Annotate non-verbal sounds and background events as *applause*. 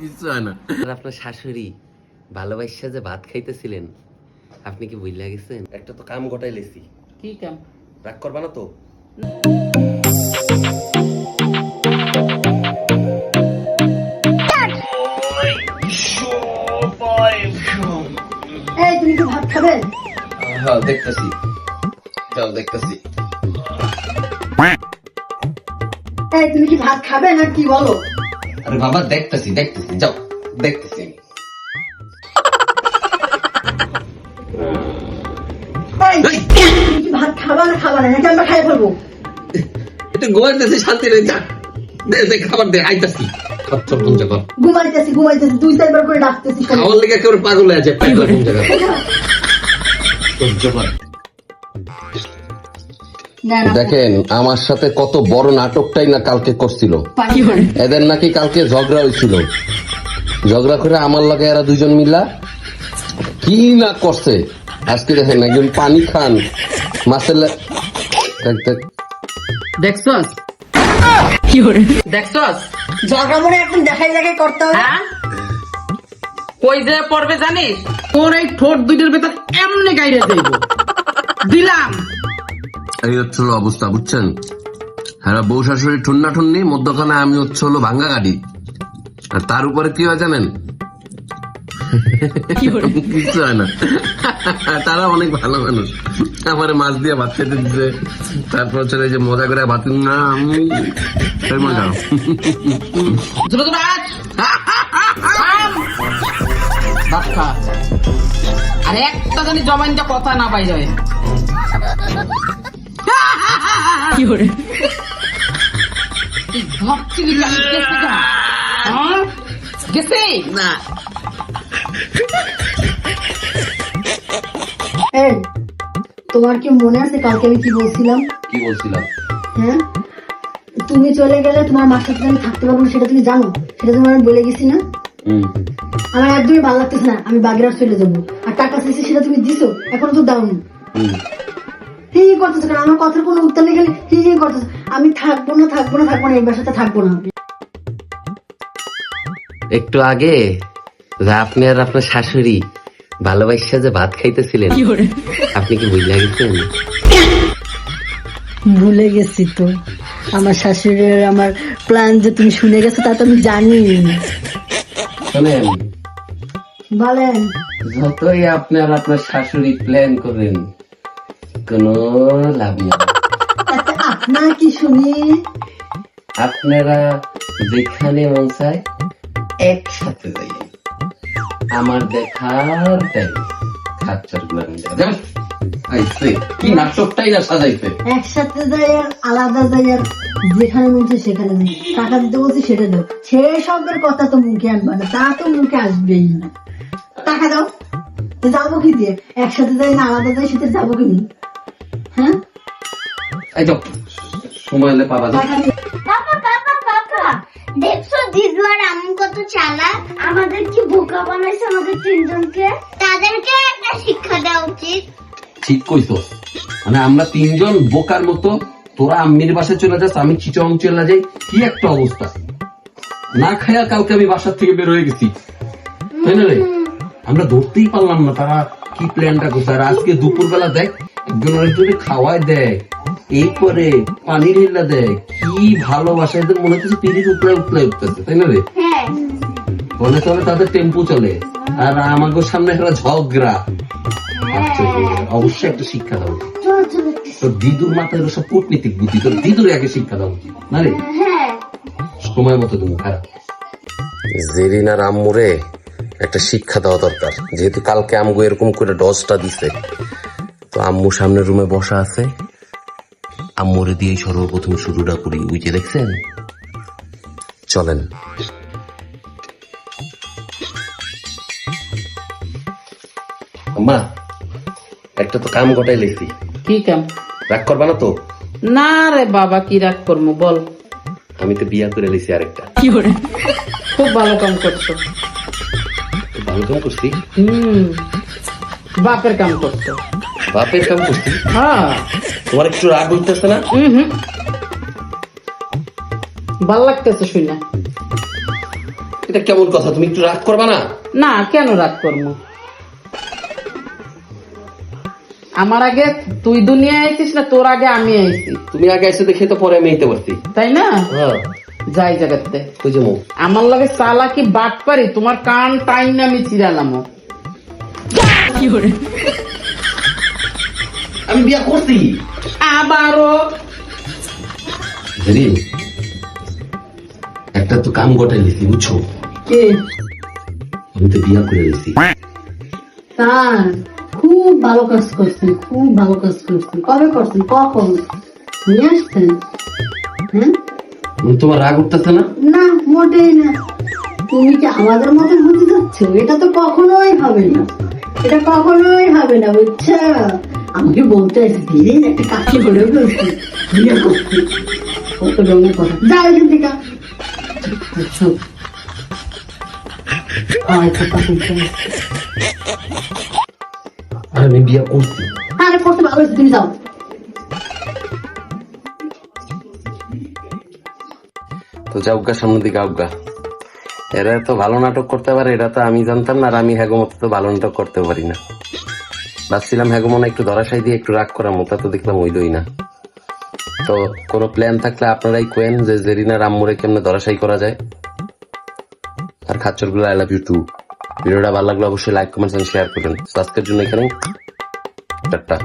কিছু হয় না। আপনার শাশুড়ি ভালোবাসা যে ভাত খাইতেছিলেন আপনি কি বুঝলা গেছেন? একটা তো কাম গোটাই লেছি কি কাম? রাগ করবা না তো? এই তুমি কি ভাত খাবে? হ্যাঁ দেখতেছি। চল দেখতেছি। এই তুমি কি ভাত খাবে না কি বলো? আরে বাবা দেখতেছি দেখতেছি যাও দেখতেছি এই, তুমি কি ভাত খাবা না নাকি আমরা খাই ফেলব। এটা ঘুমাইতেছি শান্তি নেই দে দে খাবার দে আইতাছি। খচ্চর কোন জায়গা ঘুমাইতেছি ঘুমাইতেছি দুই চারবার করে ডাকতেছি। খাওয়ার লেগে একেবারে পাগল হয়ে আছে পাগল কোন জায়গা *laughs* দেখেন আমার সাথে কত বড় নাটকটাই না কালকে করছিল। এদের নাকি কালকে ঝগড়া হয়েছিল। ঝগড়া করে আমার লাগে এরা দুজন মিলা কি না করছে? আজকে দেখেন একজন পানি খান। মাছের। দেখছস? দেখছস? ঝগড়া মনে এখন দেখাই দেখাই করতে হবে। হ্যাঁ? কই যে পড়বে জানিস? তোর এই ঠোঁট দুইটার ভেতর এমনি গাইরে যাইব। দিলাম। এই হচ্ছে হলো অবস্থা বুঝছেন? হ্যাঁ বউ শাশুড়ি ঠুন্না ঠুন্নি মধ্যখানে আমি হচ্ছে হলো ভাঙ্গা গাড়ি। আর তার উপরে কি হয় জানেন? কিছু *laughs* হয় না। তারা অনেক ভালো মানুষ। আমার মাছ দিয়ে ভাত খেতে দিচ্ছে তারপর হচ্ছে এই যে মজা করে ভাত না আমি মজা। আর একটা জানি জমাইনটা কথা না পাই যায়। কি গেছে হ্যাঁ? গেছে? না। এই তোমার কি মনে আছে কালকে আমি কি বলছিলাম? কি বলছিলাম? হ্যাঁ? তুমি চলে গেলে তোমার মার সাথে আমি থাকতে পারব না সেটা তুমি জানো। সেটা তোমার আমি বলে গেছি না? আমার একদমই ভালো লাগতেছে না আমি বাগেরা চলে যাব। আর টাকা চাইছি সেটা তুমি দিছো এখন তো দাওনি। হি হি করতেছো কেন? আমার কথার কোনো উত্তর নেই খালি হি হি করতেছো। আমি থাকব না থাকব না থাকব না এই বাসাতে থাকব না। একটু আগে যে আপনি আর আপনার শাশুড়ি ভালোবাসা যে ভাত খাইতেছিলেন আপনি কি বুঝলা গেছেন? ভুলে গেছি তো। আমার শাশুড়ির আমার প্ল্যান যে তুমি শুনে গেছো তা তো আমি জানি। শোনেন বলেন। যতই আপনি আর আপনার শাশুড়ি প্ল্যান করেন কোনো লাভ নেই। আপনার কি শুনি? আপনারা যেখানে মন চায় একসাথে যাই। আমার দেখার টাইম। খাচ্চারগুলো আইসে কি নাটকটাই না সাজাইছে? একসাথে যাই আর আলাদা যাই আর যেখানে মনছে সেখানে যাই। টাকা দিতে বলছি সেটা দাও। সে সবের কথা তো মুখে আনবা না তা তো মুখে আসবেই না। টাকা দাও। যাব কি দিয়ে? একসাথে যাই না আলাদা যাই সেটা যাব কি দিয়ে? হ্যাঁ এই তো সময় হলে পাবা পাপা পাপা পাপা দেখছ জিজু আর কত চালাক? আমাদের কি বোকা বানাইছে আমাদের তিনজনকে। তাদেরকে একটা শিক্ষা দেওয়া উচিত। ঠিক কইছো। মানে আমরা তিনজন বোকার মতো তোরা আম্মির বাসায় চলে যাস আমি চিচং চলে যাই কি একটা অবস্থা? না খায়া কালকে আমি বাসার থেকে বের হয়ে গেছি। তাই না রে? আমরা ধরতেই পারলাম না তারা কি প্ল্যানটা করছে? আর আজকে দুপুর বেলা দেখ আরেকজনে খাওয়ায় দেয় এই করে পানির হিল্লা দেয়। কি ভালোবাসা এদের মনে হচ্ছে পিড়ির উপরে উঠলে উঠতেছে তাই না রে? হ্যাঁ। বলে চলে তাদের টেম্পু চলে আর আমাদের সামনে একটা ঝগড়া। আচ্ছা, অবশ্যই একটা শিক্ষা তোর দিদুর মাথায় সব কূটনীতিক বুদ্ধি তোর দিদুর আগে শিক্ষা দেওয়া উচিত না রে? হ্যাঁ। সময় মতো তুমি খারাপ জেরিনার আম্মুরে একটা শিক্ষা দেওয়া দরকার। যেহেতু কালকে আমগো এরকম করে ডসটা দিছে তো আম্মু সামনের রুমে বসা আছে। আম্মুরে দিয়ে সর্বপ্রথম শুরুটা করি। ওই যে দেখছেন? চলেন। আম্মা একটা তো কাম গটাই লেছি। কি কাম? রাগ করবা না তো? না রে বাবা কি রাগ করব বল। আমি তো বিয়া করে লেছি আরেকটা। কি করে? খুব ভালো কাম করছ। ভালো কাম করছি? হম। বাপের কাম করছ। বাপের কাম করছি হ্যাঁ। তোমার একটু রাগ উঠতেছে না? হম ভালো লাগতেছে শুনে। এটা কেমন কথা? তুমি একটু রাগ করবা না? না কেন রাগ করব? আমার আগে তুই দুনিয়ায় আইছিস না তোর আগে আমি আইছি। তুমি আগে এসে দেখে তো পরে আমি এইতে পারছি। তাই না? হ্যাঁ। যাই জায়গাতে কই যাব আমার লাগে চালা কি বাট পারি তোমার কান টাইম না আমি চিরালাম। আমি বিয়া করছি। আবারও। রে একটা তো কাম গটাই লিখি বুঝছ? কে? আমি তো বিয়া করে লিখি তার খুব ভালো কাজ করছেন খুব ভালো কাজ করছেন। কবে করছেন? কখন? নিয়ে আসছেন? হ্যাঁ? তোমার রাগ উঠতেছে না? না মোটেই না। তুমি কি আমাদের মতো বুঝতে যাচ্ছ এটা তো কখনোই হবে না। এটা কখনোই হবে না বুঝছ? আমাকে বলতে একটা কাছে করে ফেলছি বিয়ে করছি কত রঙের কথা। যাও এখান থেকে। চুপ। আচ্ছা, আমি বিয়া করছি। আরে করতে ভালো তুমি যাও। তো যাওগা সামনের দিকে আউগা এরা তো ভালো নাটক করতে পারে এটা তো আমি জানতাম না আর আমি হ্যাগো তো ভালো নাটক করতে পারি না। ভাবছিলাম হ্যাঁ মনে একটু ধরাশাই দিয়ে একটু রাগ করার মতো। তো দেখলাম ওইলই না। তো কোনো প্ল্যান থাকলে আপনারাই কোয়েন যে জেরিনা রামমুরে কেমনে ধরাশাই করা যায়। আর খাচ্চরগুলো আই লাভ ইউ টু ভিডিওটা ভালো লাগলে অবশ্যই লাইক কমেন্ট শেয়ার করবেন। আজকের জন্য এখানে টাটা।